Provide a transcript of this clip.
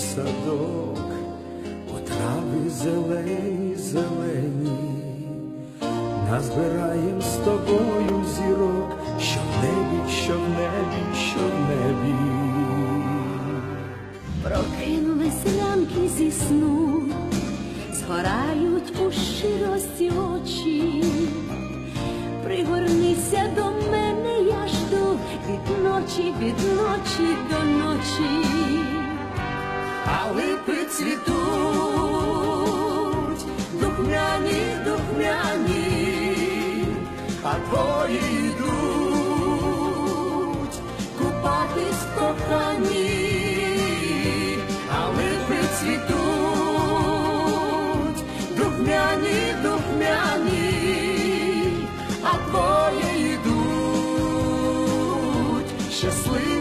садок, потрави зелені, зелені, назбираєм з тобою зірок, що в небі, що в небі, що в небі. Прокинули селянки зі сну, згорають у щирості очі, пригорнися до мене, я жду від ночі, від ночі до ночі цвітуть духмяні, духмяні, а твої йдуть купатись в кохані, а липи цвітуть духмяні, духмяні, а твої йдуть щасливі.